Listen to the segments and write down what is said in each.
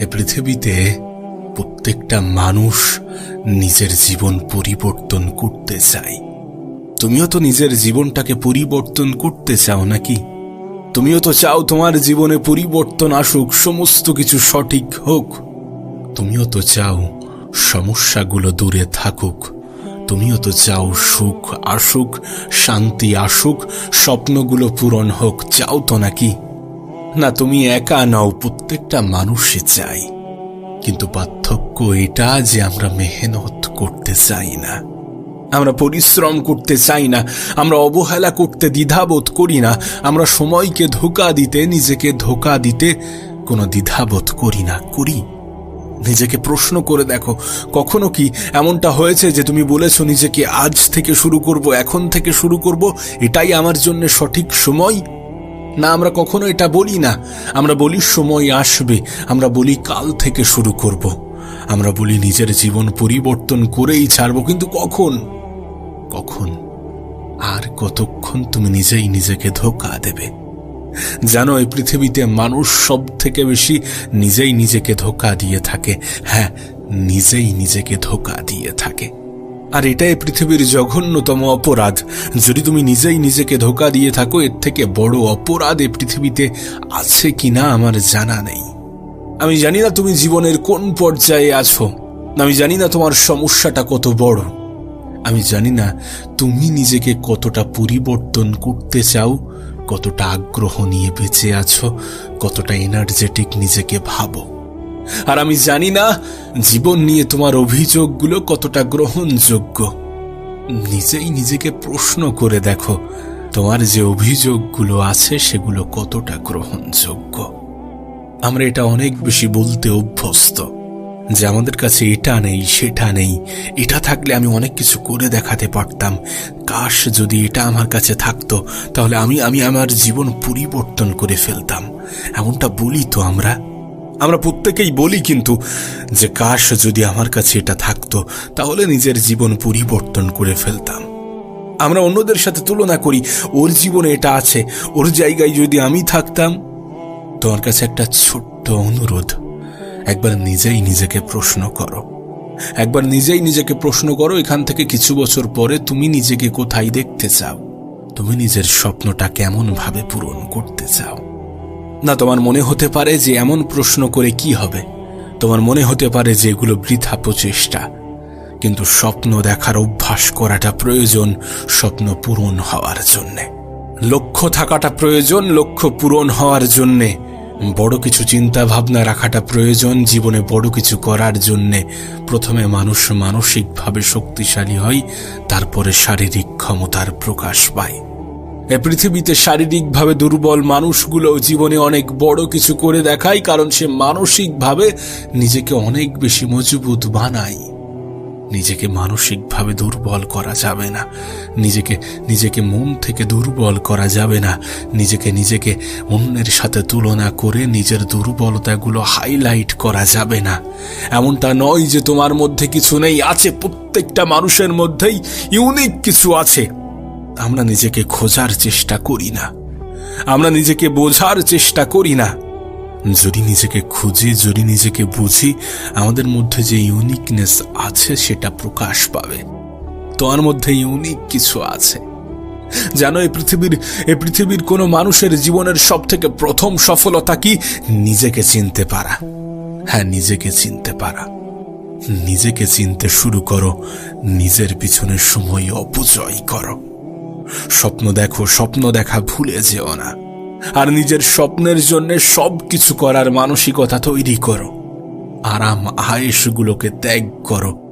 এ পৃথিবীতে প্রত্যেকটা মানুষ নিজের জীবন পরিবর্তন করতে চায়। তুমিও তো নিজের জীবনটাকে পরিবর্তন করতে চাও নাকি? তুমিও তো চাও তোমার জীবনে পরিবর্তন আসুক, সমস্ত কিছু সঠিক হোক। তুমিও তো চাও সমস্যাগুলো দূরে থাকুক। তুমিও তো চাও সুখ আসুক, শান্তি আসুক, স্বপ্নগুলো পূরণ হোক। চাও তো নাকি? না তুমি একা নাও, প্রত্যেকটা মানুষই চাই। কিন্তু পার্থক্য এটা যে আমরা মেহনত করতে চাই না। আমরা পরিশ্রম করতে চাই না, আমরা অবহেলা করতে দ্বিধাবোধ করি না, আমরা সময়কে ধোকা দিতে, নিজেকে ধোকা দিতে কোনো দ্বিধাবোধ করি না, করি। নিজেকে প্রশ্ন করে দেখো, কখনো কি এমনটা হয়েছে যে তুমি বলেছ নিজেকে আজ থেকে শুরু করব, এখন থেকে শুরু করব? এটাই আমার জন্য সঠিক সময়? না, আমরা কখনো এটা বলি না। আমরা বলি সময় আসবে, আমরা বলি কাল থেকে শুরু করব। আমরা বলি নিজের জীবন পরিবর্তন করেই ছাড়বো, কিন্তু কখন? কখন? আর কতক্ষণ তুমি নিজেই নিজেকে ধোকা দেবে? জানো, এই পৃথিবীতে মানুষ সব থেকে বেশি নিজেই নিজেকে ধোকা দিয়ে থাকে। হ্যাঁ নিজেই নিজেকে ধোকা দিয়ে থাকে। আর এটাই পৃথিবীর জঘন্যতম অপরাধ। যদি তুমি নিজেই নিজেকে ধোকা দিয়ে থাকো, এর থেকে বড় অপরাধ এ পৃথিবীতে আছে কি না আমার জানা নেই। আমি জানি না তুমি জীবনের কোন পর্যায়ে আছো। আমি জানি না তোমার সমস্যাটা কত বড়। আমি জানি না তুমি নিজেকে কতটা পরিবর্তন করতে চাও, কতটা আগ্রহ নিয়ে বেঁচে আছো, কতটা এনার্জেটিক নিজেকে ভাবো। আর আমি জানি না জীবন নিয়ে তোমার অভিযোগগুলো কতটা গ্রহণযোগ্য। নিজেই নিজেকে প্রশ্ন করে দেখো, তোমার যে অভিযোগগুলো আছে সেগুলো কতটা গ্রহণযোগ্য। আমরা এটা অনেক বেশি বলতে অভ্যস্ত যে আমাদের কাছে এটা নেই, সেটা নেই। এটা থাকলে আমি অনেক কিছু করে দেখাতে পারতাম। কাশ, যদি এটা আমার কাছে থাকতো, তাহলে আমি আমি আমার জীবন পরিবর্তন করে ফেলতাম। এমনটা বলি তো আমরা। আমরা প্রত্যেকেই বলি কিন্তু যে, কাশ যদি আমার কাছে এটা থাকতো, তাহলে নিজের জীবন পরিবর্তন করে ফেলতাম। আমরা অন্যদের সাথে তুলনা করি, ওর জীবনে এটা আছে, ওর জায়গায় যদি আমি থাকতাম, তোমার কাছে একটা ছোট্ট অনুরোধ, একবার নিজেই নিজেকে প্রশ্ন করো। একবার নিজেই নিজেকে প্রশ্ন করো, এখান থেকে কিছু বছর পরে তুমি নিজেকে কোথায় দেখতে চাও? তুমি নিজের স্বপ্নটা কেমন ভাবে পূরণ করতে চাও? না, তোমার মনে হতে পারে যে এমন প্রশ্ন করে কি হবে? তোমার মনে হতে পারে যে এগুলো বৃথা প্রচেষ্টা। কিন্তু স্বপ্ন দেখার অভ্যাস করাটা প্রয়োজন স্বপ্ন পূরণ হওয়ার জন্যে। লক্ষ্য থাকাটা প্রয়োজন, লক্ষ্য পূরণ হওয়ার জন্যে। বড় কিছু চিন্তা ভাবনা রাখাটা প্রয়োজন, জীবনে বড় কিছু করার জন্যে। প্রথমে মানুষ মানসিকভাবে শক্তিশালী হয়, তারপরে শারীরিক ক্ষমতার প্রকাশ পায়। এ পৃথিবীতে শারীরিকভাবে দুর্বল মানুষগুলো জীবনে অনেক বড় কিছু করে দেখায়, কারণ সে মানসিকভাবে নিজেকে অনেক বেশি মজবুত বানায়। নিজেকে মানসিকভাবে দুর্বল করা যাবে না। নিজেকে নিজেকে মন থেকে দুর্বল করা যাবে না। নিজেকে নিজেকে অন্যের সাথে তুলনা করে নিজের দুর্বলতাগুলো হাইলাইট করা যাবে না। এমনটা নয় যে তোমার মধ্যে কিছু নেই, আছে প্রত্যেকটা মানুষের মধ্যেই ইউনিক কিছু আছে। আমরা নিজেকে খোঁজার চেষ্টা করি না। আমরা নিজেকে বোঝার চেষ্টা করি না। যদি নিজেকে খুঁজি, যদি নিজেকে বুঝি, আমাদের মধ্যে যে ইউনিকনেস আছে সেটা প্রকাশ পাবে। তোমার মধ্যে ইউনিক কিছু আছে। জানো এই পৃথিবীর, এ পৃথিবীর কোনো মানুষের জীবনের সব থেকে প্রথম সফলতা কি? নিজেকে চিনতে পারা। হ্যাঁ নিজেকে চিনতে পারা। নিজেকে চিনতে শুরু করো। নিজের পিছনে সময় অপচয় করো। স্বপ্ন দেখো, স্বপ্ন দেখা ভুলে যেও না। আর নিজের স্বপ্নের জন্য সব কিছু করার মানসিকতা তৈরি করো। আরাম আয়েসগুলোকে ত্যাগ করো।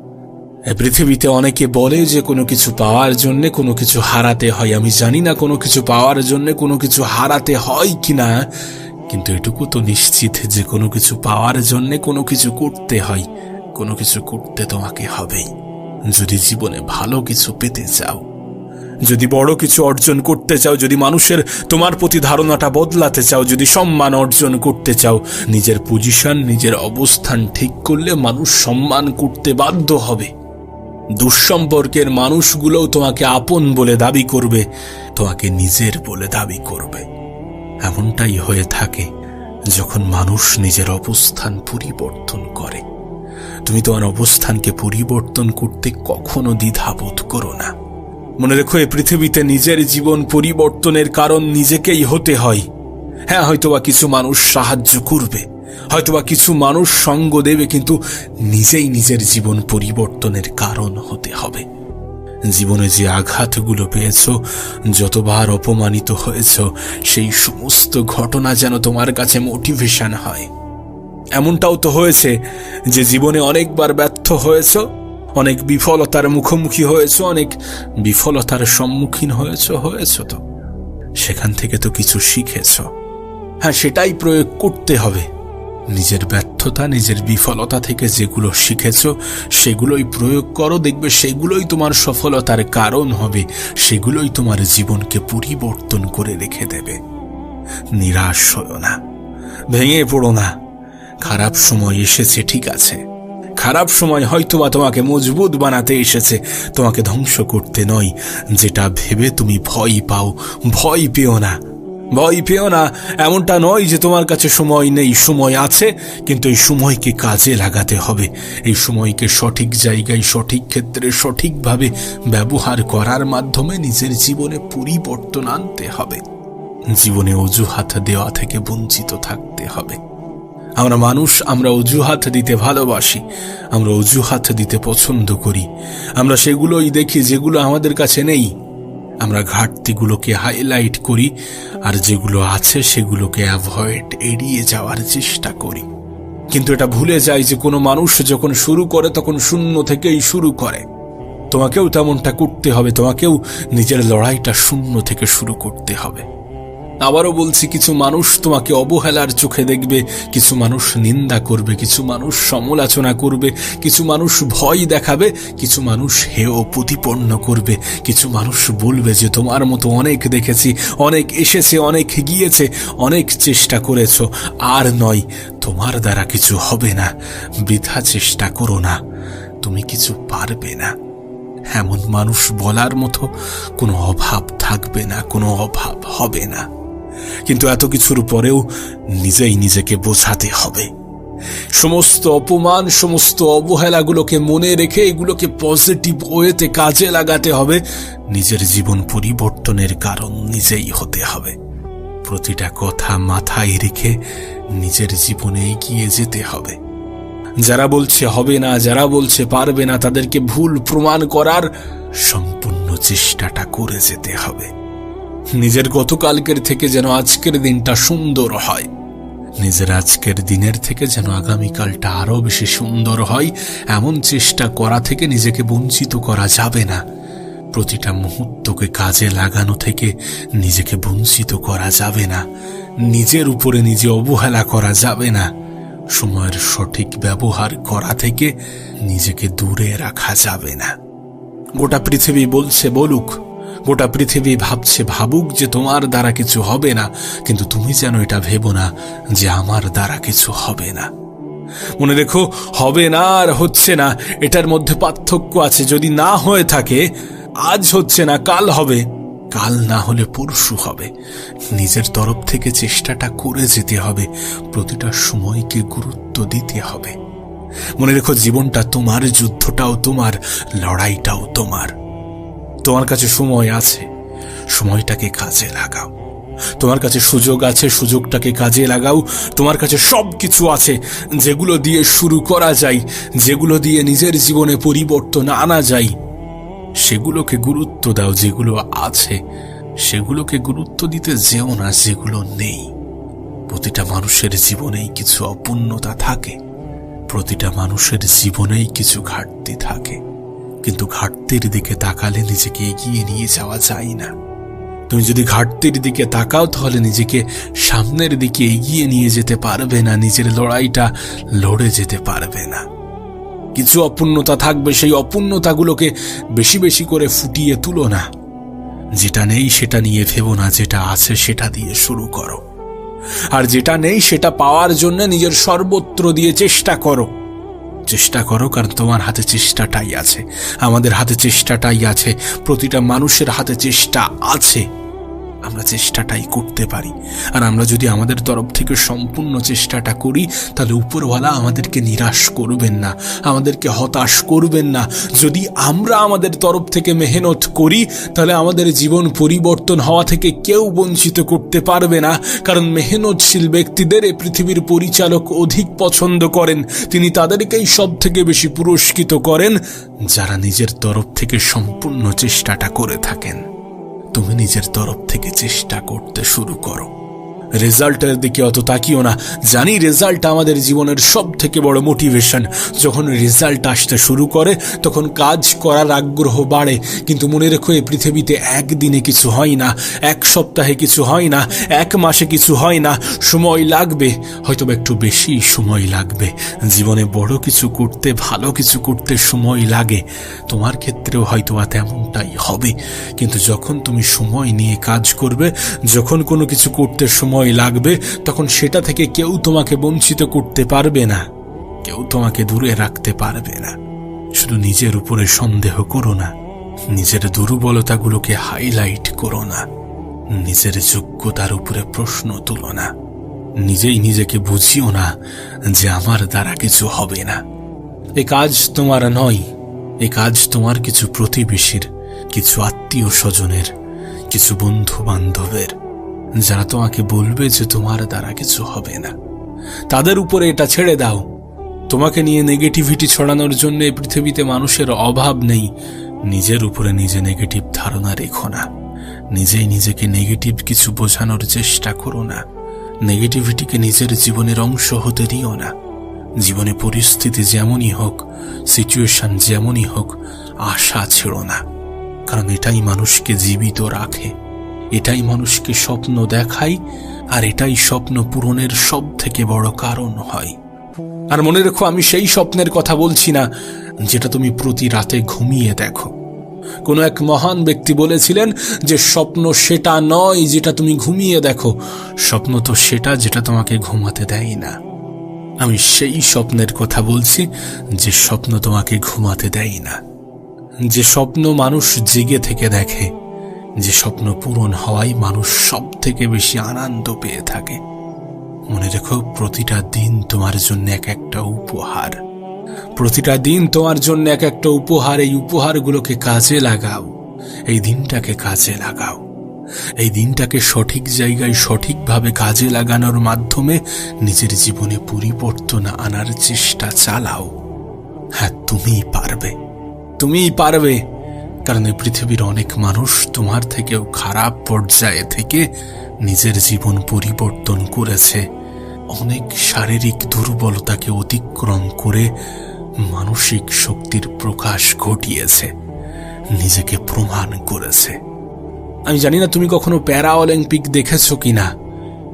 পৃথিবীতে অনেকে বলে যে কোনো কিছু পাওয়ার জন্য কোনো কিছু হারাতে হয়। আমি জানি না কোনো কিছু পাওয়ার জন্য কোনো কিছু হারাতে হয় কিনা, কিন্তু এটুকু তো নিশ্চিত যে কোনো কিছু পাওয়ার জন্য কোনো কিছু করতে হয়। কোনো কিছু করতে তোমাকে হবেই। যদি জীবনে ভালো কিছু পেতে চাও যদি বড় কিছু অর্জন করতে চাও, যদি মানুষের তোমার প্রতি ধারণাটা বদলাতে চাও, যদি সম্মান অর্জন করতে চাও, নিজের পজিশন নিজের অবস্থান ঠিক করলে মানুষ সম্মান করতে বাধ্য হবে। দুঃসম্পর্কের মানুষগুলোও তোমাকে আপন বলে দাবি করবে, তোমাকে নিজের বলে দাবি করবে। এমনটাই হয়ে থাকে যখন মানুষ নিজের অবস্থান পরিবর্তন করে। তুমি তোমার অবস্থানকে পরিবর্তন করতে কখনো দ্বিধাবোধ করো না। মনে রেখো, এ পৃথিবীতে নিজের জীবন পরিবর্তনের কারণ নিজেকেই হতে হয়। হ্যাঁ হয়তোবা কিছু মানুষ সাহায্য করবে, হয়তোবা কিছু মানুষ সঙ্গ দেবে, কিন্তু নিজেই নিজের জীবন পরিবর্তনের কারণ হতে হবে। জীবনে যে আঘাতগুলো পেয়েছ, যতবার অপমানিত হয়েছ, সেই সমস্ত ঘটনা যেন তোমার কাছে মোটিভেশন হয়। এমনটাও তো হয়েছে যে জীবনে অনেকবার ব্যর্থ হয়েছ অনেক বিফলতার মুখোমুখি হয়েছ, অনেক বিফলতার সম্মুখীন হয়েছ হয়েছ তো। সেখান থেকে তো কিছু শিখেছ। হ্যাঁ সেটাই প্রয়োগ করতে হবে। নিজের ব্যর্থতা, নিজের বিফলতা থেকে যেগুলো শিখেছ, সেগুলোই প্রয়োগ করো, দেখবে সেগুলোই তোমার সফলতার কারণ হবে, সেগুলোই তোমার জীবনকে পরিবর্তন করে রেখে দেবে। নিরাশ হও না, ভেঙে পড়ো না। খারাপ সময় এসেছে, ঠিক আছে। খারাপ সময় হয়তোবা তোমাকে মজবুত বানাতে এসেছে। তোমাকে ধ্বংস করতে নয়। যেটা ভেবে তুমি ভয় পাও, ভয় পেও না। ভয় পেও না, এমনটা নয় যে তোমার কাছে সময় নেই, সময় আছে, কিন্তু এই সময়কে কাজে লাগাতে হবে। এই সময়কে সঠিক জায়গায়, সঠিক ক্ষেত্রে, সঠিকভাবে ব্যবহার করার মাধ্যমে নিজের জীবনে পরিবর্তন আনতে হবে। জীবনে অজুহাত দেওয়া থেকে বঞ্চিত থাকতে হবে। আমরা মানুষ, আমরা অজুহাত দিতে ভালোবাসি, আমরা অজুহাত দিতে পছন্দ করি। আমরা সেগুলোই দেখি যেগুলো আমাদের কাছে নেই। আমরা ঘাটতিগুলোকে হাইলাইট করি আর যেগুলো আছে সেগুলোকে অ্যাভয়েড এড়িয়ে যাওয়ার চেষ্টা করি। কিন্তু এটা ভুলে যায় যে কোনো মানুষ যখন শুরু করে তখন শূন্য থেকেই শুরু করে। তোমাকেও তেমনটা করতে হবে, তোমাকেও নিজের লড়াইটা শূন্য থেকে শুরু করতে হবে। আবারও বলছি, কিছু মানুষ তোমাকে অবহেলার চোখে দেখবে, কিছু মানুষ নিন্দা করবে, কিছু মানুষ সমালোচনা করবে, কিছু মানুষ ভয় দেখাবে, কিছু মানুষ হেয় প্রতিপন্ন করবে, কিছু মানুষ বলবে যে, তোমার মতো অনেক দেখেছি, অনেক এসেছে, অনেক গিয়েছে, অনেক চেষ্টা করেছ, আর নয়, তোমার দ্বারা কিছু হবে না, বৃথা চেষ্টা করো না, তুমি কিছু পারবে না। এমন মানুষ বলার মতো কোনো অভাব থাকবে না, কোনো অভাব হবে না। কিন্তু এত কিছুর পরেও নিজেই নিজেকে বোঝাতে হবে। সমস্ত অপমান, সমস্ত অবহেলাগুলোকে মনে রেখে এগুলোকে পজিটিভ ওয়েতে কাজে লাগাতে হবে। নিজের জীবন পরিবর্তনের কারণ নিজেই হতে হবে। প্রতিটা কথা মাথায় রেখে নিজের জীবনে এগিয়ে যেতে হবে। যারা বলছে হবে না, যারা বলছে পারবে না, তাদেরকে ভুল প্রমাণ করার সম্পূর্ণ চেষ্টাটা করে যেতে হবে। নিজের গতকালকের থেকে যেন আজকের দিনটা সুন্দর হয়। নিজের আজকের দিনের থেকে যেন আগামীকালটা আরও বেশি সুন্দর হয়, এমন চেষ্টা করা থেকে নিজেকে বঞ্চিত করা যাবে না। প্রতিটা মুহূর্তকে কাজে লাগানো থেকে নিজেকে বঞ্চিত করা যাবে না। নিজের উপরে নিজে অবহেলা করা যাবে না। সময়ের সঠিক ব্যবহার করা থেকে নিজেকে দূরে রাখা যাবে না। গোটা পৃথিবী বলছে, বলুক গোটা পৃথিবী ভাবছে, ভাবুক যে তোমার দ্বারা কিছু হবে না, কিন্তু তুমি যেন এটা ভেবো না যে আমার দ্বারা কিছু হবে না। মনে রেখো, হবে না আর হচ্ছে না, এটার মধ্যে পার্থক্য আছে। যদি না হয়ে থাকে, আজ হচ্ছে না, কাল হবে। কাল না হলে পরশু হবে। নিজের তরফ থেকে চেষ্টাটা করে যেতে হবে। প্রতিটা সময়কে গুরুত্ব দিতে হবে। মনে রেখো, জীবনটা তোমার, যুদ্ধটাও তোমার, লড়াইটাও তোমার। তোমার কাছে সময় আছে। সময়টাকে কাজে লাগাও। তোমার কাছে সুযোগ আছে, সুযোগটাকে কাজে লাগাও। তোমার কাছে সব কিছু আছে যেগুলো দিয়ে শুরু করা যায়, যেগুলো দিয়ে নিজের জীবনে পরিবর্তন আনা যায়। সেগুলোকে গুরুত্ব দাও যেগুলো আছে। সেগুলোকে গুরুত্ব দিতে যেও না যেগুলো নেই। প্রতিটা মানুষের জীবনেই কিছু অপূর্ণতা থাকে। প্রতিটা মানুষের জীবনেই কিছু ঘাটতি থাকে। কিন্তু ঘাটতির দিকে তাকালে নিজেকে এগিয়ে নিয়ে যাওয়া যায় না। তুমি যদি ঘাটতির দিকে তাকাও, তাহলে নিজেকে সামনের দিকে এগিয়ে নিয়ে যেতে পারবে না, নিজের লড়াইটা লড়ে যেতে পারবে না। কিছু অপূর্ণতা থাকবে, সেই অপূর্ণতাগুলোকে বেশি বেশি করে ফুটিয়ে তুলো না। যেটা নেই সেটা নিয়ে ভেবো না, যেটা আছে সেটা দিয়ে শুরু করো। আর যেটা নেই সেটা পাওয়ার জন্য নিজের সর্বত্র দিয়ে চেষ্টা করো। চেষ্টা করো, কারণ তোমার হাতে চেষ্টাটাই আছে। আমাদের হাতে চেষ্টাটাই আছে। প্রতিটা মানুষের হাতে চেষ্টা আছে। আমরা চেষ্টাটাই করতে পারি। আর আমরা যদি আমাদের তরফ থেকে সম্পূর্ণ চেষ্টাটা করি, তাহলে উপরওয়ালা আমাদেরকে নিরাশ করবেন না, আমাদেরকে হতাশ করবেন না। যদি আমরা আমাদের তরফ থেকে মেহনত করি, তাহলে আমাদের জীবন পরিবর্তন হওয়া থেকে কেউ বঞ্চিত করতে পারবে না। কারণ মেহনতশীল ব্যক্তিদের এ পৃথিবীর পরিচালক অধিক পছন্দ করেন। তিনি তাদেরকেই সব থেকে বেশি পুরস্কৃত করেন, যারা নিজের তরফ থেকে সম্পূর্ণ চেষ্টাটা করে থাকেন। তুমি নিজের তরফ থেকে চেষ্টা করতে শুরু করো। রেজাল্টের দিকে অত তাকিও না। জানি রেজাল্ট আমাদের জীবনের সব থেকে বড় মোটিভেশন। যখন রেজাল্ট আসতে শুরু করে, তখন কাজ করার আগ্রহ বাড়ে। কিন্তু মনে রেখো, এই পৃথিবীতে একদিনে কিছু হয় না, এক সপ্তাহে কিছু হয় না, এক মাসে কিছু হয় না। সময় লাগবে হয়তো একটু বেশি সময় লাগবে। জীবনে বড় কিছু করতে, ভালো কিছু করতে সময় লাগে। তোমার ক্ষেত্রেও হয়তো তেমনটাই হবে। কিন্তু যখন তুমি সময় নিয়ে কাজ করবে, যখন কোনো কিছু করতে সময় লাগবে, তখন সেটা থেকে কেউ তোমাকে বঞ্চিত করতে পারবে না। কেউ তোমাকে দূরে রাখতে পারবে না। শুধু নিজের উপরে সন্দেহ করো না। নিজের দুর্বলতাগুলোকে হাইলাইট করো না। নিজের যোগ্যতার উপরে প্রশ্ন তুলো না। নিজেই নিজেকে বুঝিও না যে আমার দ্বারা কিছু হবে না। এ কাজ তোমার নয়, এ কাজ তোমার কিছু প্রতিবেশীর, কিছু আত্মীয় স্বজনের, কিছু বন্ধু বান্ধবের যারা তোমাকে বলবে যে তোমার দ্বারা কিছু হবে না, তাদের উপরে এটা ছেড়ে দাও। তোমাকে নিয়ে নেগেটিভিটি ছড়ানোর জন্য পৃথিবীতে মানুষের অভাব নেই। নিজের উপরে নিজে নেগেটিভ ধারণা রেখো না। নিজেই নিজেকে নেগেটিভ কিছু বোঝানোর চেষ্টা করো না। নেগেটিভিটিকে নিজের জীবনের অংশ হতে দিও না। জীবনে পরিস্থিতি যেমনই হোক সিচুয়েশন যেমনই হোক, আশা ছেড়ো না। কারণ এটাই মানুষকে জীবিত রাখে। এটাই মানুষকে স্বপ্ন দেখায়, আর এটাই স্বপ্ন পূরণের সব থেকে বড় কারণ হয়। আর মনে রেখো, আমি সেই স্বপ্নের কথা বলছি না, যেটা তুমি প্রতি রাতে ঘুমিয়ে দেখো। কোনো এক মহান ব্যক্তি বলেছিলেন যে, স্বপ্ন সেটা নয় যেটা তুমি ঘুমিয়ে দেখো, স্বপ্ন তো সেটা যেটা তোমাকে ঘুমাতে দেয় না। আমি সেই স্বপ্নের কথা বলছি যে, স্বপ্ন তোমাকে ঘুমাতে দেয় না। যে স্বপ্ন মানুষ জেগে থেকে দেখে যে স্বপ্ন পূরণ হওয়াই মানুষ সব থেকে বেশি আনন্দ পেয়ে থাকে। মনে রেখো, প্রতিটা দিন তোমার জন্য এক একটা উপহার। প্রতিটা দিন তোমার জন্য এক একটা উপহার, এই উপহারগুলোকে কাজে লাগাও। এই দিনটাকে কাজে লাগাও। এই দিনটাকে সঠিক জায়গায় সঠিকভাবে কাজে লাগানোর মাধ্যমে নিজের জীবনে পরিবর্তন আনার চেষ্টা চালাও। হ্যাঁ তুমিই পারবে। তুমিই পারবে। কারণ এই পৃথিবীর অনেক মানুষ তোমার থেকেও খারাপ পর্যায়ে থেকে নিজের জীবন পরিবর্তন করেছে। অনেক শারীরিক দুর্বলতাকে অতিক্রম করে মানসিক শক্তির প্রকাশ ঘটিয়েছে, নিজেকে প্রমাণ করেছে। আমি জানি না তুমি কখনো প্যারা অলিম্পিক দেখেছ কিনা।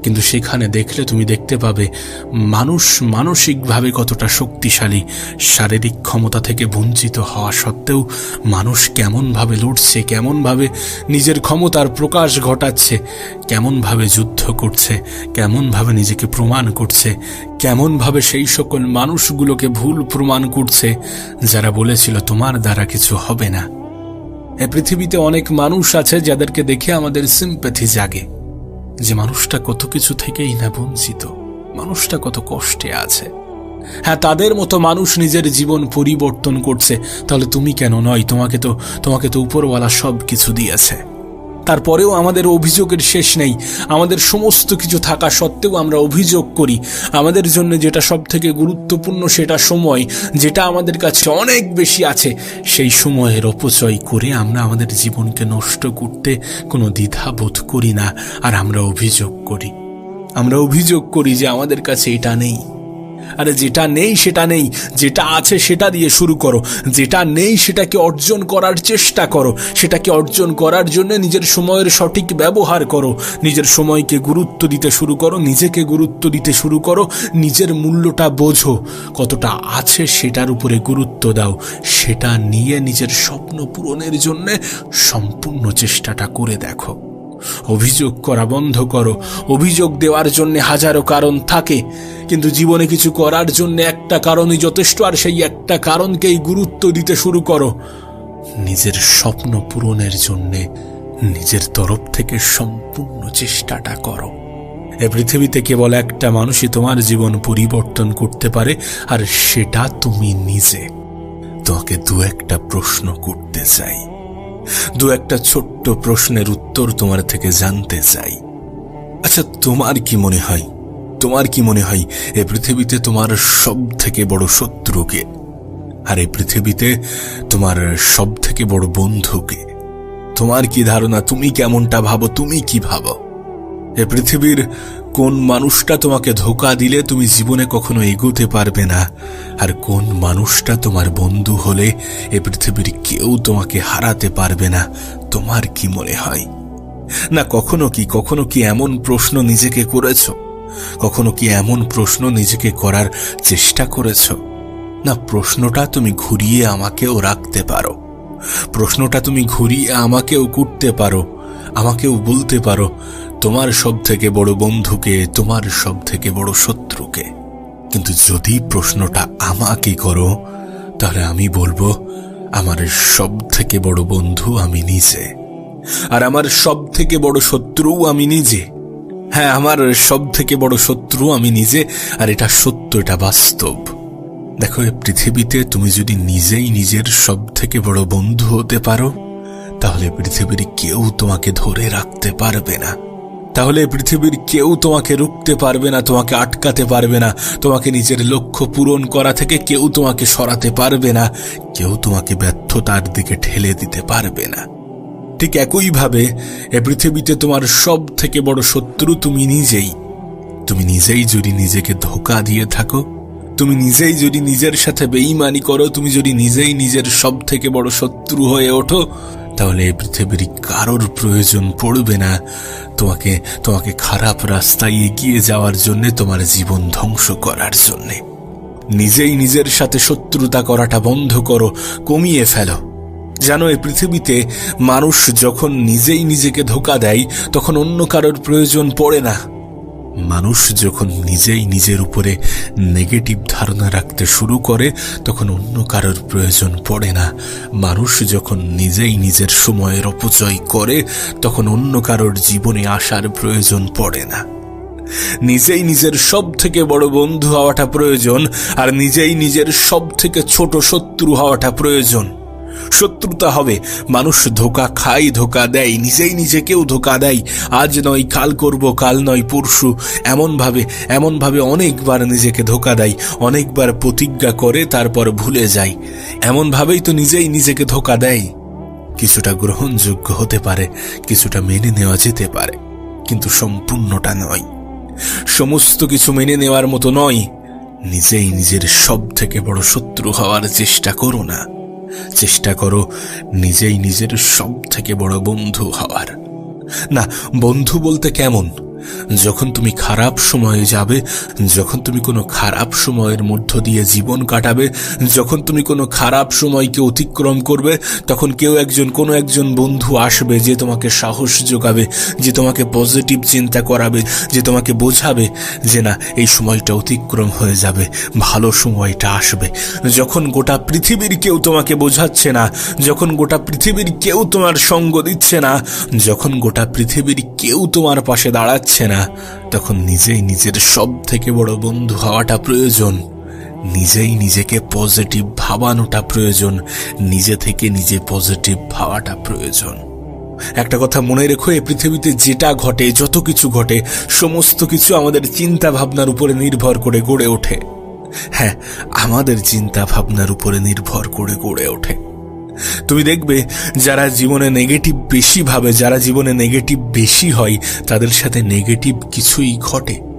কিন্তু সেখানে দেখলে তুমি দেখতে পাবে মানুষ মানসিকভাবে কতটা শক্তিশালী, শারীরিক ক্ষমতা থেকে বঞ্চিত হওয়া সত্ত্বেও মানুষ কেমনভাবে লড়ছে, কেমনভাবে নিজের ক্ষমতার প্রকাশ ঘটাচ্ছে, কেমনভাবে যুদ্ধ করছে, কেমনভাবে নিজেকে প্রমাণ করছে, কেমনভাবে সেই সকল মানুষগুলোকে ভুল প্রমাণ করছে, যারা বলেছিল তোমার দ্বারা কিছু হবে না। এ পৃথিবীতে অনেক মানুষ আছে যাদেরকে দেখে আমাদের সিম্প্যাথি জাগে। যে মানুষটা কত কিছু থেকেই না বঞ্চিত মানুষটা কত কষ্টে আছে। হ্যাঁ তাদের মতো মানুষ নিজের জীবন পরিবর্তন করছে, তাহলে তুমি কেন নয়? তোমাকে তো তোমাকে তো উপরওয়ালা সব কিছু দিয়েছে। তারপরেও আমাদের অভিযোগের শেষ নেই। আমাদের সমস্ত কিছু থাকা সত্ত্বেও আমরা অভিযোগ করি। আমাদের জন্য যেটা সব থেকে গুরুত্বপূর্ণ সেটা সময়, যেটা আমাদের কাছে অনেক বেশি আছে, সেই সময়ের অপচয় করে আমরা আমাদের জীবনকে নষ্ট করতে কোনো দ্বিধা বোধ করি না, আর আমরা অভিযোগ করি। আমরা অভিযোগ করি যে আমাদের কাছে এটা নেই। আরে যেটা নেই সেটা নেই, যেটা আছে সেটা দিয়ে শুরু করো। যেটা নেই সেটাকে অর্জন করার চেষ্টা করো। সেটাকে অর্জন করার জন্য নিজের সময়ের সঠিক ব্যবহার করো। নিজের সময়কে গুরুত্ব দিতে শুরু করো, নিজেকে গুরুত্ব দিতে শুরু করো, নিজের মূল্যটা বোঝো। কতটা আছে সেটার উপরে গুরুত্ব দাও। সেটা নিয়ে নিজের স্বপ্ন পূরণের জন্য সম্পূর্ণ চেষ্টাটা করে দেখো। অভিযোগ করা বন্ধ করো। অভিযোগ দেওয়ার জন্য হাজারো কারণ থাকে, কিন্তু জীবনে কিছু করার জন্য একটা কারণই যথেষ্ট, আর সেই একটা কারণকেই গুরুত্ব দিতে শুরু করো। নিজের স্বপ্ন পূরণের জন্যে নিজের তরফ থেকে সম্পূর্ণ চেষ্টাটা করো। এ পৃথিবীতে কেবল একটা মানুষই তোমার জীবন পরিবর্তন করতে পারে, আর সেটা তুমি নিজে। তোমাকে দু একটা প্রশ্ন করতে চাই। দু একটা ছোট্ট প্রশ্নের উত্তর তোমার থেকে জানতে চাই। আচ্ছা তোমার কি মনে হয়? তোমার কি মনে হয় এ পৃথিবীতে তোমার সব থেকে বড় শত্রুকে আর এই পৃথিবীতে তোমার সব থেকে বড় বন্ধুকে তোমার কি ধারণা? তুমি কেমনটা ভাবো? তুমি কি ভাবো? এ পৃথিবীর কোন মানুষটা তোমাকে ধোকা দিলে তুমি জীবনে কখনো এগোতে পারবে না? আর কোন মানুষটা তোমার বন্ধু হলে এ পৃথিবীর কেউ তোমাকে হারাতে পারবে না? তোমার কি মনে হয়? না, কখনো কি কখনো কি এমন প্রশ্ন নিজেকে করেছ? কখনো কি এমন প্রশ্ন নিজেকে করার চেষ্টা করেছ? না, প্রশ্নটা তুমি ঘুরিয়ে আমাকেও রাখতে পারো। প্রশ্নটা তুমি ঘুরিয়ে আমাকেও করতে পারো। আমাকেও বলতে পারো, তোমার সব থেকে বড় বন্ধুকে, তোমার সব থেকে বড় শত্রুকে। কিন্তু যদি প্রশ্নটা আমাকে করো, তাহলে আমি বলব, আমার সব থেকে বড় বন্ধু আমি নিজে। আর আমার সব থেকে বড় শত্রু আমি নিজে। হ্যাঁ আমার সব থেকে বড় শত্রু আমি নিজে, আর এটা সত্য, এটা বাস্তব। দেখো পৃথিবীতে তুমি যদি নিজেই নিজের সব থেকে বড় বন্ধু হতে পারো তাহলে পৃথিবীর কেউ তোমাকে ধরে রাখতে পারবে না। তাহলে পৃথিবীর কেউ তোমাকে রুখতে পারবে না, তোমাকে আটকাতে পারবে না, তোমাকে নিজের লক্ষ্য পূরণ করা থেকে কেউ তোমাকে সরাতে পারবে না, কেউ তোমাকে ব্যর্থতার দিকে ঠেলে দিতে পারবে না। ঠিক একইভাবে এ পৃথিবীতে তোমার সব থেকে বড় শত্রু তুমি নিজেই। তুমি নিজেই যদি নিজেকে ধোকা দিয়ে থাকো, তুমি নিজেই যদি নিজের সাথে বেইমানি করো, তুমি যদি নিজেই নিজের সব থেকে বড় শত্রু হয়ে ওঠো তাহলে এই পৃথিবীর কারোর প্রয়োজন পড়বে না। তোমাকে তোমাকে খারাপ রাস্তায় এগিয়ে যাওয়ার জন্য, তোমার জীবন ধ্বংস করার জন্যে। নিজেই নিজের সাথে শত্রুতা করাটা বন্ধ করো, কমিয়ে ফেলো। জানো, এই পৃথিবীতে মানুষ যখন নিজেই নিজেকে ধোকা দেয়, তখন অন্য কারোর প্রয়োজন পড়ে না। মানুষ যখন নিজেই নিজের উপরে নেগেটিভ ধারণা রাখতে শুরু করে, তখন অন্য কারোর প্রয়োজন পড়ে না। মানুষ যখন নিজেই নিজের সময়ের অপচয় করে, তখন অন্য কারোর জীবনে আসার প্রয়োজন পড়ে না। নিজেই নিজের সব থেকে বড় বন্ধু হওয়াটা প্রয়োজন, আর নিজেই নিজের সব থেকে ছোট শত্রু হওয়াটা প্রয়োজন। শত্রুতা হবে। মানুষ ধোকা খায়, ধোকা দেয়, নিজেই নিজেকেও ধোকা দেয়। আজ নয়, কাল করব, কাল নয়, পরশু। এমনভাবে এমনভাবে অনেকবার নিজেকে ধোকা দেয়, অনেকবার প্রতিজ্ঞা করে তারপর ভুলে যায়। এমনভাবেই তো নিজেই নিজেকে ধোকা দেয়। কিছুটা গ্রহণযোগ্য হতে পারে, কিছুটা মেনে নেওয়া যেতে পারে, কিন্তু সম্পূর্ণটা নয়। সমস্ত কিছু মেনে নেওয়ার মতো নয়। নিজেই নিজের সব থেকে বড় শত্রু হওয়ার চেষ্টা করো না। চেষ্টা করো নিজেই নিজের সব থেকে বড় বন্ধু হওয়ার। না বন্ধু বলতে কেমন? যখন তুমি খারাপ সময়ে যাবে, যখন তুমি কোনো খারাপ সময়ের মধ্য দিয়ে জীবন কাটাবে, যখন তুমি কোনো খারাপ সময়কে অতিক্রম করবে, তখন কেউ একজন, কোনো একজন বন্ধু আসবে যে তোমাকে সাহস যোগাবে, যে তোমাকে পজিটিভ চিন্তা করাবে, যে তোমাকে বোঝাবে যে না, এই সময়টা অতিক্রম হয়ে যাবে, ভালো সময়টা আসবে। যখন গোটা পৃথিবীর কেউ তোমাকে বোঝাচ্ছে না, যখন গোটা পৃথিবীর কেউ তোমার সঙ্গ দিচ্ছে না, যখন গোটা পৃথিবীর কেউ তোমার পাশে দাঁড়াচ্ছে পারছে না, তখন নিজেই নিজের সব থেকে বড় বন্ধু হওয়াটা প্রয়োজন। নিজেই নিজেকে পজিটিভ ভাবানোটা প্রয়োজন, নিজে থেকে নিজে পজিটিভ ভাবাটা প্রয়োজন। একটা কথা মনে রেখো, এই পৃথিবীতে যেটা ঘটে, যত কিছু ঘটে, সমস্ত কিছু আমাদের চিন্তা ভাবনার উপরে নির্ভর করে গড়ে ওঠে। হ্যাঁ আমাদের চিন্তা ভাবনার উপরে নির্ভর করে গড়ে ওঠে। তুমি দেখবে যারা জীবনে নেগেটিভ বেশি ভাবে, যারা জীবনে নেগেটিভ বেশি হয়, তাদের সাথে নেগেটিভ কিছুই ঘটে।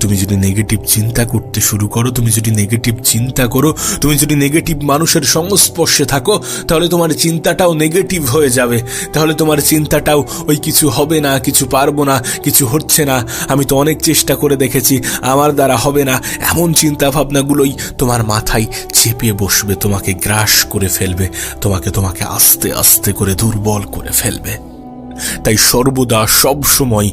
তুমি যদি নেগেটিভ চিন্তা করতে শুরু করো, তুমি যদি নেগেটিভ চিন্তা করো, তুমি যদি নেগেটিভ মানুষের সংস্পর্শে থাকো, তাহলে তোমার চিন্তাটাও নেগেটিভ হয়ে যাবে। তাহলে তোমার চিন্তাটাও ওই কিছু হবে না, কিছু পারব না, কিছু হচ্ছে না। আমি তো অনেক চেষ্টা করে দেখেছি, আমার দ্বারা হবে না। এমন চিন্তা ভাবনাগুলোই তোমার মাথায় চেপে বসবে, তোমাকে গ্রাস করে ফেলবে, তোমাকে তোমাকে আস্তে আস্তে করে দুর্বল করে ফেলবে। তাই সর্বদা সব সময়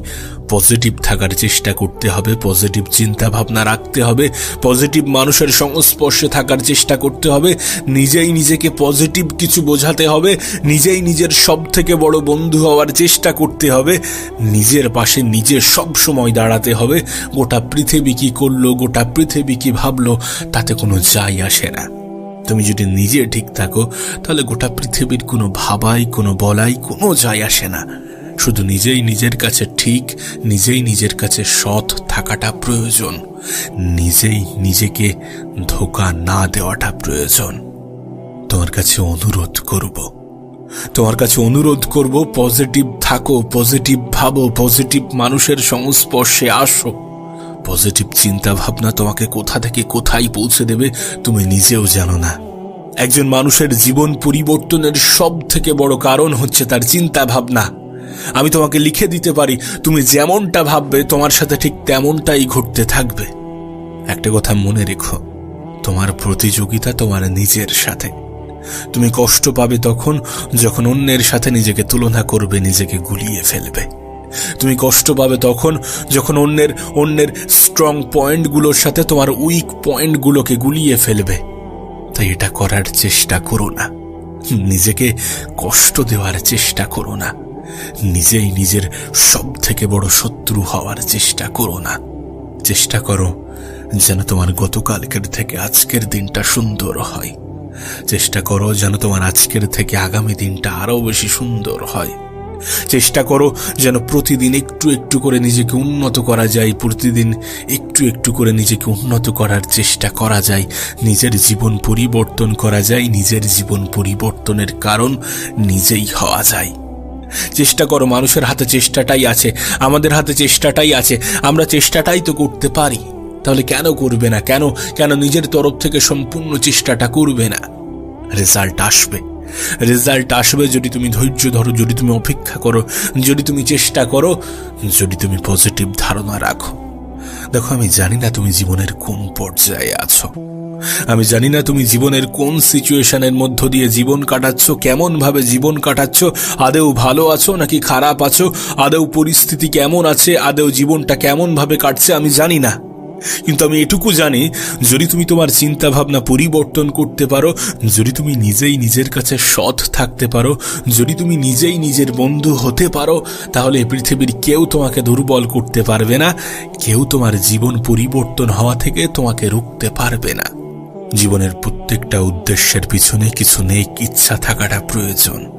পজিটিভ থাকার চেষ্টা করতে হবে পজিটিভ চিন্তা ভাবনা রাখতে হবে পজিটিভ মানুষের সংস্পর্শে থাকার চেষ্টা করতে হবে, নিজেই নিজেকে পজিটিভ কিছু বোঝাতে হবে, নিজেই নিজের সব থেকে বড় বন্ধু হওয়ার চেষ্টা করতে হবে, নিজের পাশে নিজে সব সময় দাঁড়াতে হবে, গোটা পৃথিবী কি করল, গোটা পৃথিবী কি ভাবলো, তাতে কোনো যাই আসে না। তুমি যদি নিজে ঠিক থাকো, তাহলে গোটা পৃথিবীর কোনো ভাবাই, কোনো বলাই, কোনো যায় আসে না। শুধু নিজেই নিজের কাছে ঠিক, নিজেই নিজের কাছে সৎ থাকাটা প্রয়োজন। নিজেই নিজেকে ধোকা না দেওয়াটা প্রয়োজন। তোমার কাছে অনুরোধ করব। তোমার কাছে অনুরোধ করব, পজিটিভ থাকো, পজিটিভ ভাবো, পজিটিভ মানুষের সংস্পর্শে আসো। পজিটিভ চিন্তা ভাবনা তোমাকে কোথা থেকে কোথায় পৌঁছে দেবে, তুমি নিজেও জানো না। একজন মানুষের জীবন পরিবর্তনের সব থেকে বড় কারণ হচ্ছে তার চিন্তা ভাবনা আমি তোমাকে লিখে দিতে পারি, তুমি যেমনটা ভাববে, তোমার সাথে ঠিক তেমনটাই ঘটতে থাকবে। একটা কথা মনে রেখো, তোমার প্রতিযোগিতা তোমার নিজের সাথে। তুমি কষ্ট পাবে তখন যখন অন্যের সাথে নিজেকে তুলনা করবে, নিজেকে গুলিয়ে ফেলবে। তুমি কষ্ট পাবে তখন যখন অন্যের অন্যের স্ট্রং পয়েন্টগুলোর সাথে তোমার উইক পয়েন্টগুলোকে গুলিয়ে ফেলবে। তাই এটা করার চেষ্টা করো না। নিজেকে কষ্ট দেওয়ার চেষ্টা করো না। নিজেই নিজের সব থেকে বড় শত্রু হওয়ার চেষ্টা করো না। চেষ্টা করো যেন তোমার গতকালকের থেকে আজকের দিনটা সুন্দর হয়। চেষ্টা করো যেন তোমার আজকের থেকে আগামী দিনটা আরও বেশি সুন্দর হয়। চেষ্টা করো যেন প্রতিদিন একটু একটু করে নিজেকে উন্নত করা যায়, প্রতিদিন একটু একটু করে নিজেকে উন্নত করার চেষ্টা করা যায়, নিজের জীবন পরিবর্তন করা যায়, নিজের জীবন পরিবর্তনের কারণ নিজেই হওয়া যায়। চেষ্টা করো, মানুষের হাতে চেষ্টাটাই আছে, আমাদের হাতে চেষ্টাটাই আছে, আমরা চেষ্টাটাই তো করতে পারি। তাহলে কেন করবে না? কেন কেন নিজের তরফ থেকে সম্পূর্ণ চেষ্টাটা করবে না? রেজাল্ট আসবে। রেজাল্ট আসবে যদি তুমি ধৈর্য ধরো, যদি তুমি অপেক্ষা করো, যদি তুমি চেষ্টা করো, যদি তুমি পজিটিভ ধারণা রাখো। দেখো, আমি জানি না তুমি জীবনের কোন পর্যায়ে আছো। আমি জানি না তুমি জীবনের কোন সিচুয়েশনের মধ্য দিয়ে জীবন কাটাচ্ছ, কেমন ভাবে জীবন কাটাচ্ছ, আদেও ভালো আছো নাকি খারাপ আছো, আদেও পরিস্থিতি কেমন আছে, আদেও জীবনটা কেমন ভাবে কাটছে আমি জানি না। কিন্তু আমি এটুকু জানি, যদি তুমি তোমার চিন্তা ভাবনা পরিবর্তন করতে পারো, যদি তুমি নিজেই নিজের কাছে সৎ থাকতে পারো, যদি তুমি নিজেই নিজের বন্ধু হতে পারো, তাহলে পৃথিবীর কেউ তোমাকে দুর্বল করতে পারবে না, কেউ তোমার জীবন পরিবর্তন হওয়া থেকে তোমাকে রুখতে পারবে না। জীবনের প্রত্যেকটা উদ্দেশ্যের পিছনে কিছু নেক ইচ্ছা থাকাটা প্রয়োজন।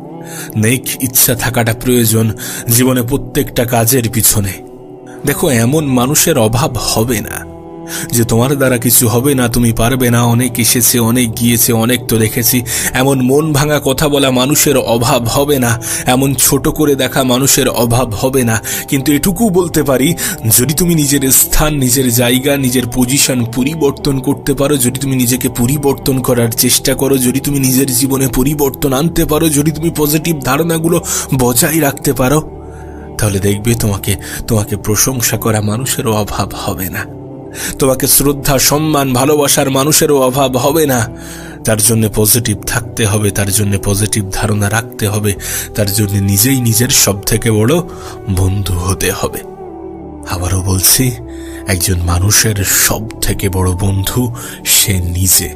নেক ইচ্ছা থাকাটা প্রয়োজন জীবনে প্রত্যেকটা কাজের পিছনে। দেখো, এমন মানুষের অভাব হবে না। যে তোমার দ্বারা কিছু হবে না, তুমি পারবে না। অনেক এসেছে, অনেক গিয়েছে, অনেক তো দেখেছি। এমন মন ভাঙা কথা বলা মানুষের অভাব হবে না। এমন ছোট করে দেখা মানুষের অভাব হবে না। কিন্তু এটুকু বলতে পারি, যদি তুমি নিজের স্থান, নিজের জায়গা, নিজের পজিশন পরিবর্তন করতে পারো, যদি তুমি নিজেকে পরিবর্তন করার চেষ্টা করো, যদি তুমি নিজের জীবনে পরিবর্তন আনতে পারো, যদি তুমি পজিটিভ ধারণাগুলো বজায় রাখতে পারো, তাহলে দেখবে তোমাকে তোমাকে প্রশংসা করা মানুষেরও অভাব হবে না। তোমাকে শ্রদ্ধা, সম্মান, ভালোবাসার মানুষেরও অভাব হবে না। তার জন্য পজিটিভ থাকতে হবে, তার জন্য পজিটিভ ধারণা রাখতে হবে, তার জন্য নিজেই নিজের সব থেকে বড় বন্ধু হতে হবে। আবারও বলছি, একজন মানুষের সব থেকে বড় বন্ধু সে নিজে।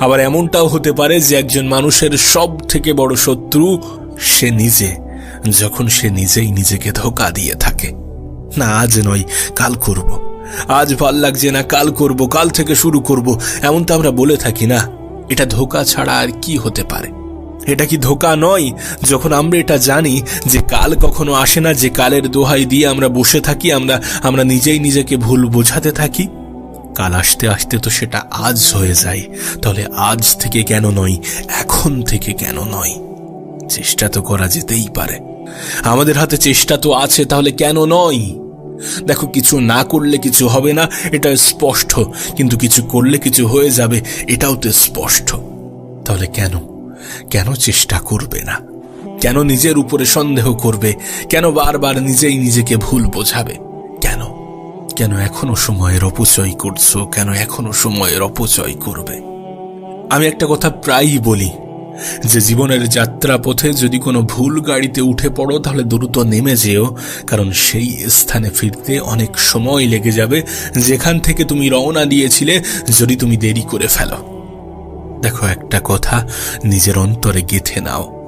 আবার এমনটাও হতে পারে যে একজন মানুষের সব থেকে বড় শত্রু সে নিজে, যখন সে নিজেই নিজেকে ধোকা দিয়ে থাকে। না, আজ নয়, কাল করব। আজ ভালো লাগছে না, কাল করব, কাল থেকে শুরু করব, এমন তো আমরা বলে থাকি না। এটা ধোকা ছাড়া আর কি হতে পারে? এটা কি ধোকা নয়? যখন আমরা এটা জানি যে কাল কখনো আসে না, যে কালের দোহাই দিয়ে আমরা বসে থাকি, আমরা আমরা নিজেই নিজেকে ভুল বোঝাতে থাকি, কাল আসতে আসতে তো সেটা আজ হয়ে যায়। তাহলে আজ থেকে কেন নয়? এখন থেকে কেন নয়? চেষ্টা তো করা যেতেই পারে। আমাদের হাতে চেষ্টা তো আছে, তাহলে কেন নয়? দেখো, কিছু না করলে কিছু হবে না, এটা স্পষ্ট। কিন্তু কিছু করলে কিছু হয়ে যাবে, এটাও তো স্পষ্ট। তাহলে কেন? কেন চেষ্টা করবে না? কেন নিজের উপরে সন্দেহ করবে? কেন বারবার নিজেই নিজেকে ভুল বোঝাবে? কেন? কেন এখনও সময়ের অপচয় করছ? কেন এখনও সময়ের অপচয় করবে? আমি একটা কথা প্রায়ই বলি যে জীবনের যাত্রা পথে যদি কোনো ভুল গাড়িতে উঠে পড়ো, তাহলে দ্রুত নেমে যেও, কারণ সেই স্থানে ফিরতে অনেক সময় লেগে যাবে। যেখান থেকে তুমি রওনা দিয়েছিলে, যদি তুমি দেরি করে ফেলো। দেখো একটা কথা, নিজের অন্তরে গেথে নাও।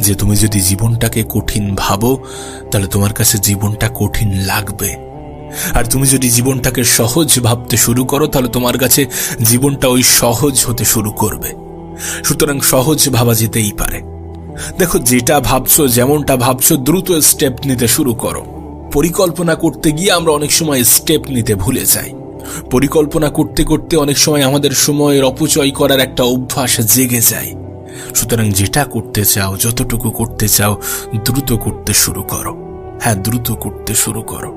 যে তুমি যদি জীবনটাকে কঠিন ভাবো, তাহলে তোমার কাছে জীবনটা কঠিন লাগবে। আর তুমি যদি জীবনটাকে সহজ ভাবতে শুরু করো, তাহলে তোমার কাছে জীবনটা ওই সহজ হতে শুরু করবে। সুতরাং সহজ ভাবা যেতেই পারে। দেখো, যেটা ভাবছ, যেমনটা ভাবছ, দ্রুত স্টেপ নিতে শুরু করো। পরিকল্পনা করতে গিয়ে আমরা অনেক সময় স্টেপ নিতে ভুলে যাই। পরিকল্পনা করতে করতে অনেক সময় আমাদের সময়ের অপচয় করার একটা অভ্যাস জেগে যায়। সুতরাং যেটা করতে চাও, যতটুকু করতে চাও, দ্রুত করতে শুরু করো। হ্যাঁ দ্রুত করতে শুরু করো।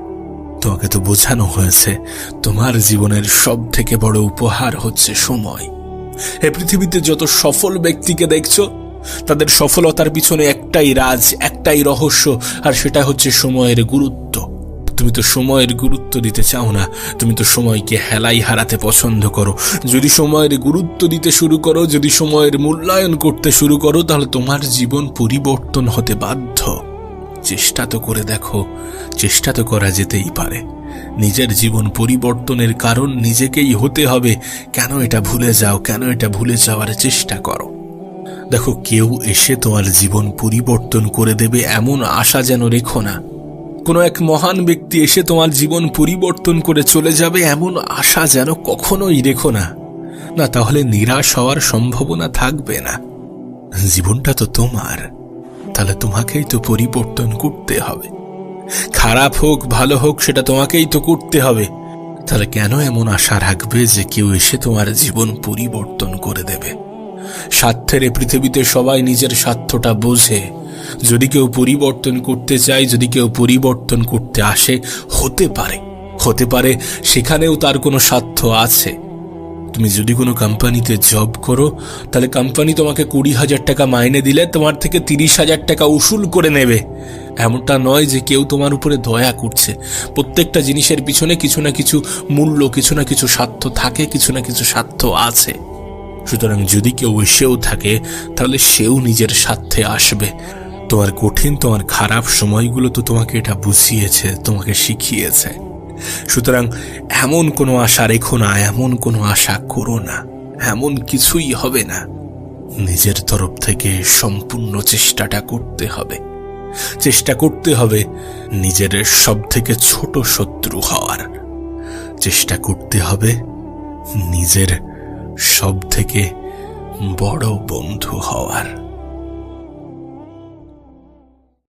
তোমাকে তো বোঝানো হয়েছে, তোমার জীবনের সব থেকে বড় উপহার হচ্ছে সময়। এ পৃথিবীতে যত সফল ব্যক্তিকে দেখছ, তাদের সফলতার পিছনে একটাই রাজ, একটাই রহস্য, আর সেটা হচ্ছে সময়ের গুরুত্ব। তুমি তো সময়ের গুরুত্ব দিতে চাও না, তুমি তো সময়কে হেলাই হারাতে পছন্দ করো। যদি সময়ের গুরুত্ব দিতে শুরু করো, যদি সময়ের মূল্যায়ন করতে শুরু করো, তাহলে তোমার জীবন পরিবর্তন হতে বাধ্য। চেষ্টা তো করে দেখো, চেষ্টা তো করা যেতেই পারে। নিজের জীবন পরিবর্তনের কারণ নিজেকেই হতে হবে। কেন এটা ভুলে যাও, কেন এটা ভুলে যাওয়ার চেষ্টা করো। দেখো, কেউ এসে তোমার জীবন পরিবর্তন করে দেবে এমন আশা যেন রেখো না। কোনো এক মহান ব্যক্তি এসে তোমার জীবন পরিবর্তন করে চলে যাবে এমন আশা যেন কখনোই রেখো না। না, তাহলে নিরাশ হওয়ার সম্ভাবনা থাকবে না। জীবনটা তো তোমার। তাহলে তোমাকেই তো পরিবর্তন করতে হবে। খারাপ হোক, ভালো হোক, সেটা তোমাকেই তো করতে হবে। তাহলে কেন এমন আশা রাখবে যে কেউ এসে তোমার জীবন পরিবর্তন করে দেবে? স্বার্থের এ পৃথিবীতে সবাই নিজের স্বার্থটা বোঝে। যদি কেউ পরিবর্তন করতে চায়, যদি কেউ পরিবর্তন করতে আসে, হতে পারে। হতে পারে সেখানেও তার কোনো স্বার্থ আছে। তুমি যদি কোনো কোম্পানিতে জব করো, তাহলে কোম্পানি তোমাকে কুড়ি হাজার টাকা মাইনে দিলে তোমার থেকে তিরিশ হাজার টাকা উসুল করে নেবে। এমনটা নয় যে কেউ তোমার উপরে দয়া করছে। প্রত্যেকটা জিনিসের পিছনে কিছু না কিছু মূল্য, কিছু না কিছু স্বার্থ থাকে, কিছু না কিছু স্বার্থ আছে। সুতরাং যদি কেউ এসেও থাকে, তাহলে সেও নিজের স্বার্থে আসবে। তোমার কঠিন, তোমার খারাপ সময়গুলো তো তোমাকে এটা বুঝিয়েছে, তোমাকে শিখিয়েছে। সুতরাং এমন কোনো আশা রেখো না, এমন কোনো আশা করো না, এমন কিছুই হবে না। নিজের তরফ থেকে সম্পূর্ণ চেষ্টাটা করতে হবে। চেষ্টা করতে হবে নিজের সব থেকে ছোট শত্রু হওয়ার। চেষ্টা করতে হবে নিজের সব থেকে বড় বন্ধু হওয়ার।